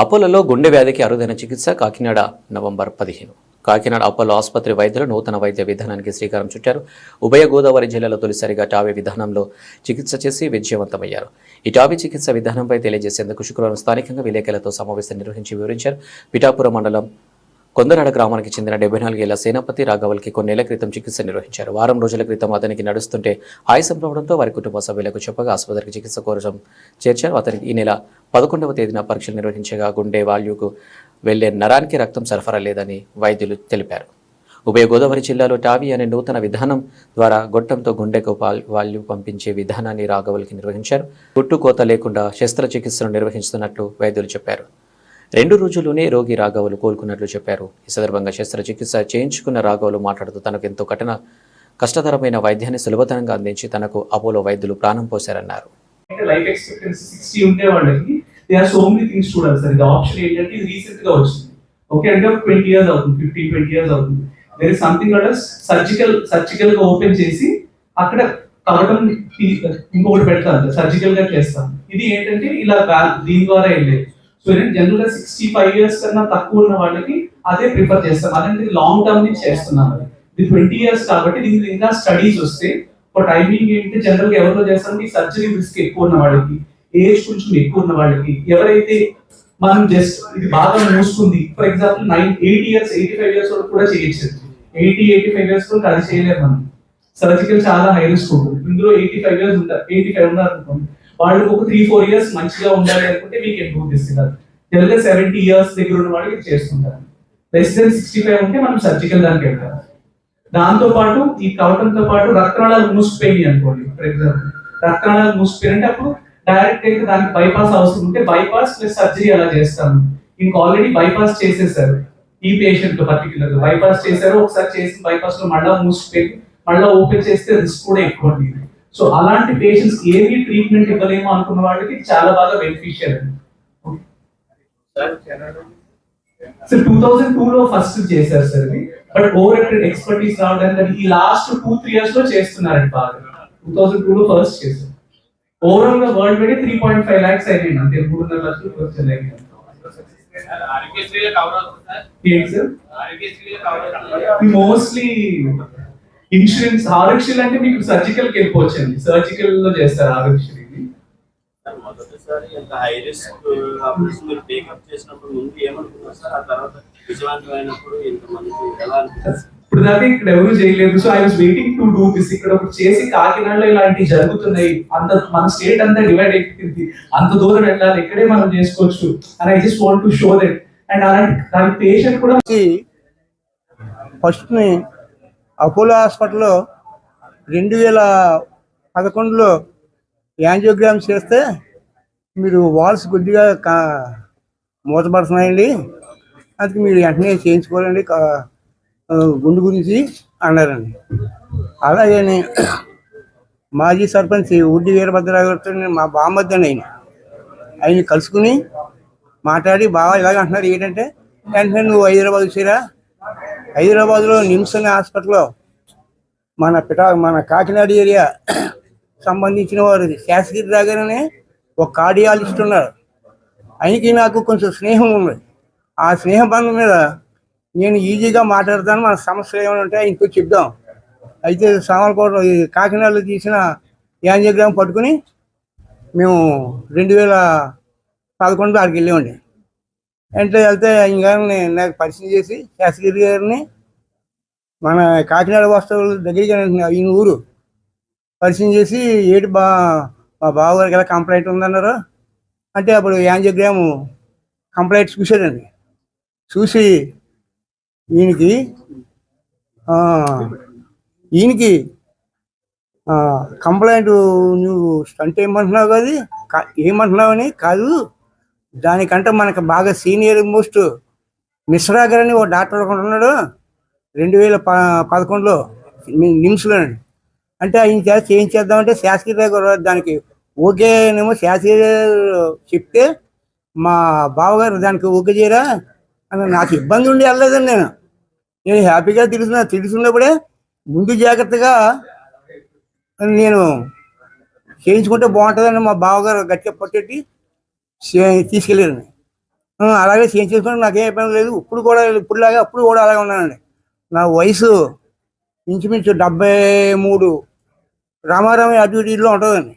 అపోలలో గుండె వ్యాధికి అరుదైన చికిత్స కాకినాడ నవంబర్ పదిహేను. కాకినాడ అపోలో ఆసుపత్రి వైద్యులు నూతన వైద్య విధానానికి శ్రీకారం చుట్టారు. ఉభయ గోదావరి జిల్లాలో తొలిసారిగా టావీ విధానంలో చికిత్స చేసి విజయవంతమయ్యారు. ఈ టావీ చికిత్స విధానంపై తెలియజేసేందుకు శుక్రవారం స్థానికంగా విలేకరులతో సమావేశం నిర్వహించి వివరించారు. పిఠాపురం మండలం కొందరాడ గ్రామానికి చెందిన డెబ్బై నాలుగేళ్ళ సేనాపతి రాఘవల్కి కొన్నేళ్ళ క్రితం చికిత్స నిర్వహించారు. వారం రోజుల క్రితం అతనికి నడుస్తుంటే ఆయాసం రావడంతో వారి కుటుంబ సభ్యులకు చెప్పగా ఆసుపత్రికి చికిత్స కోసం చేర్చారు. అతనికి ఈ నెల పదకొండవ తేదీన పరీక్షలు నిర్వహించగా గుండె వాల్యూకు వెళ్ళే నరానికి రక్తం సరఫరా లేదని వైద్యులు తెలిపారు. ఉభయ గోదావరి జిల్లాలో టావి అనే నూతన విధానం ద్వారా గొట్టంతో గుండెకు పాల్ వాల్యూ పంపించే విధానాన్ని రాఘవల్కి నిర్వహించారు. గుట్టుకోత లేకుండా శస్త్రచికిత్సను నిర్వహిస్తున్నట్లు వైద్యులు చెప్పారు. రెండు రోజుల్లోనే రోగి రాఘవులు కోలుకున్నట్లు చెప్పారు. ఈ సందర్భంగా శస్త్రచికిత్స చేయించుకున్న రాఘవులు మాట్లాడుతూ తనకు ఎంతో కఠిన కష్టతరమైన వైద్యాన్ని సులభతరంగా అందించి తనకు అపోలో వైద్యులు ప్రాణం పోశారన్నారు. లైఫ్ ఎక్స్పెక్టెన్సీ సిక్స్టీ ఉండే వాళ్ళకి they are so many things చూడాలి సార్. ఇది ఆప్షన్ ఏంటంటే ఇది రీసెంట్గా వచ్చింది. ఓకే అంటే ఒక ట్వంటీ ఇయర్స్ అవుతుంది ఫిఫ్టీన్ ట్వంటీ ఇయర్స్ అవుతుంది. దేర్ ఇస్ సంథింగ్ సర్జికల్ సర్జికల్గా ఓపెన్ చేసి అక్కడ కలవడం ఇంకొకటి పెడతారు సర్జికల్గా చేస్తాం. ఇది ఏంటంటే ఇలా దీని ద్వారా వెళ్ళేది సో ఏంటంటే జనరల్గా సిక్స్టీ ఫైవ్ ఇయర్స్ కన్నా తక్కువ ఉన్న వాళ్ళకి అదే ప్రిఫర్ చేస్తాం. అదంటే లాంగ్ టర్మ్ నుంచి చేస్తున్నాను. ఇది ట్వంటీ ఇయర్స్ కాబట్టి దీనికి ఇంకా స్టడీస్ వస్తే ఒక టైమింగ్ ఏంటి? జనరల్గా ఎవరిలో చేస్తాం ఈ సర్జరీ రిస్క్ ఎక్కువ ఉన్న వాళ్ళకి ఏజ్ కొంచెం ఎక్కువ ఉన్న వాళ్ళకి. ఎవరైతే మనం జస్ట్ ఇది బాగా మూసుకుంది for example nine eight years eighty five years వరకు కూడా చేయొచ్చు. ఎయిటీ ఎయిటీ ఫైవ్ ఇయర్స్ వరకు అది చేయలేము మనం. సర్జికల్ చాలా హై రిస్క్ ఉంటుంది. ఇందులో ఎయిటీ ఫైవ్ ఇయర్స్ ఉంటారు. ఎయిటీ ఫైవ్ ఉన్నారు అనుకోండి. వాళ్ళకి ఒక త్రీ ఫోర్ ఇయర్స్ మంచిగా ఉండాలి అనుకుంటే మీకు ఇంప్రూవ్ చేస్తున్నారు జనరల్గా సెవెంటీ ఇయర్స్ దగ్గర ఉన్న వాళ్ళు ఇది చేస్తుంటారు. లెస్ దెన్ సిక్స్టీ ఫైవ్ ఉంటే మనం సర్జికల్ దానికి వెళ్తాం. దాంతో పాటు ఈ కవటంతో పాటు రక్తనాళాలు మూసిపోయినాయి అనుకోండి ఫర్ ఎగ్జాంపుల్ రక్తనాళాలు మూసిపోయి అంటే అప్పుడు డైరెక్ట్ అయితే దానికి బైపాస్ అవసరం ఉంటే బైపాస్ ప్లస్ సర్జరీ అలా చేస్తాము. ఇంక ఆల్రెడీ బైపాస్ చేసేసారు. ఈ పేషెంట్ పర్టికులర్ బైపాస్ చేశారు ఒకసారి చేసి బైపాస్లో మళ్ళా మూసిపోయి మళ్ళా ఓపెన్ చేస్తే రిస్క్ కూడా ఎక్కువ ఉంది. సో అలాంటి పేషెంట్స్ ఏమి ట్రీట్మెంట్ ఇవ్వలేము అనుకున్న వాళ్ళకి చాలా బాగా బెనిఫిషియల్ అండి సో టూ థౌసండ్ టూ లో ఫస్ట్ చేశారు సార్ ఇది. బట్ ఓవర్ ఎక్స్పర్టీస్ రావడానికి ఈ లాస్ట్ టూ త్రీ ఇయర్స్లో చేస్తున్నారండి బాగా. టూ థౌసండ్ టూ లో ఫస్ట్ చేశారు. ఓవరాల్గా world wide three point five lakhs అయినాయి అంతే మూడున్నర లక్షలు సార్. సార్? అవుతుంది. మోస్ట్లీ ఇన్సూరెన్స్ ఆరోగ్యశ్రీ అంటే మీకు సర్జికల్కి వెళ్ళిపోవచ్చు అండి సర్జికల్లో చేస్తారు ఆరోగ్యశ్రీ? సార్ మొదటిసారి ఇంత హై రిస్క్ ఆపరేషన్ మీరు టేకప్ చేసినప్పుడు ముందు ఏమనుకున్నారు సార్? ఆ తర్వాత విజయవంతమైనప్పుడు ఎలా అనిపిస్తుంది? ఇప్పుడు దాకా ఇక్కడ ఎవరు చేయలేదు. So I was waiting to do this ఇక్కడ ఒకటి చేసి కాకినాడలో ఇలాంటివి జరుగుతున్నాయి. అంత మన స్టేట్ అంతా డివైడ్ అయిపోయింది. అంత దూరం వెళ్ళాలి. ఇక్కడే మనం చేసుకోవచ్చు. And I just want to show that and అలాంటి దాని పేషెంట్ కూడా ఫస్ట్ని అపోలో హాస్పిటల్లో రెండు వేల పదకొండులో యాంజియోగ్రామ్ చేస్తే మీరు వాల్స్ కొద్దిగా కా మూతపడుతున్నాయండి అందుకే మీరు వెంటనే చేయించుకోవాలండి. గుండు గురించి అన్నారండి. అలాగే మాజీ సర్పంచ్ ఉడ్డి వీరభద్రరావు గారితో నేను మా బామ్మద్దండి ఆయన. ఆయన కలుసుకుని మాట్లాడి బాగా ఇలాగ అంటున్నారు ఏంటంటే వెంటనే నువ్వు హైదరాబాద్ వచ్చిరా హైదరాబాద్లో నిమ్స్ అనే హాస్పిటల్లో మన పిట మన కాకినాడ ఏరియా సంబంధించిన వారు శాసగిరి దగ్గరనే ఒక కార్డియాలజిస్ట్ ఉన్నారు. ఆయనకి నాకు కొంచెం స్నేహం ఉంది. ఆ స్నేహ బంధం మీద నేను ఈజీగా మాట్లాడతాను. మన సమస్యలు ఏమైనా ఉంటే ఆయనతో చెప్దాం. అయితే సామలకోట కాకినాడలో తీసిన యాంజియోగ్రామ్ పట్టుకుని మేము రెండు వేల పదకొండులో అక్కడికి వెళ్ళామండి. అంటే వెళ్తే ఆయన నాకు పరిచయం చేసి శాసగిరి గారిని మన కాకినాడ వస్తువుల దగ్గరికి ఈయన ఊరు పరిచయం చేసి ఏటి బా మా బావగారికి ఎలా కంప్లైంట్ ఉందన్నారు అంటే అప్పుడు యాంజియోగ్రామ్ కంప్లైంట్ చూశాడండి. చూసి ఈయనకి ఈయనకి కంప్లైంట్ నువ్వు స్టంట్ ఏమంటున్నావు కాదు కా- ఏమంటున్నావు అని కాదు దానికంటే మనకు బాగా సీనియర్ మోస్ట్ మిశ్రా గారు అని ఓ డాక్టర్ ఒకడు ఉన్నాడు. రెండు వేల ప పదకొండులో ని- నిమ్స్లోనండి అంటే ఆయన చేత చేయించేద్దామంటే శాస్త్రి గారు దానికి ఓకేనేమో శాస్త్రి గారు చెప్తే మా బావగారు దానికి ఓకే చేయరా? అని నాకు ఇబ్బంది ఉండి వెళ్ళలేదండి నేను. నేను హ్యాపీగా తిరుగుతున్నా తిరుగుతున్నప్పుడే ముందు జాగ్రత్తగా నేను చేయించుకుంటే బాగుంటుందని మా బావగారు గట్టిగా పట్టేటి తీసుకెళ్ళారండి అలాగే చేంజ్ చేసుకోవడం నాకేం ఇబ్బంది లేదు. ఇప్పుడు కూడా ఇప్పుడులాగా అప్పుడు కూడా అలాగే ఉన్నానండి. నా వయసు ఇంచుమించు డెబ్బై మూడు. రామారామ అటు ఇటులో ఉంటుందండి.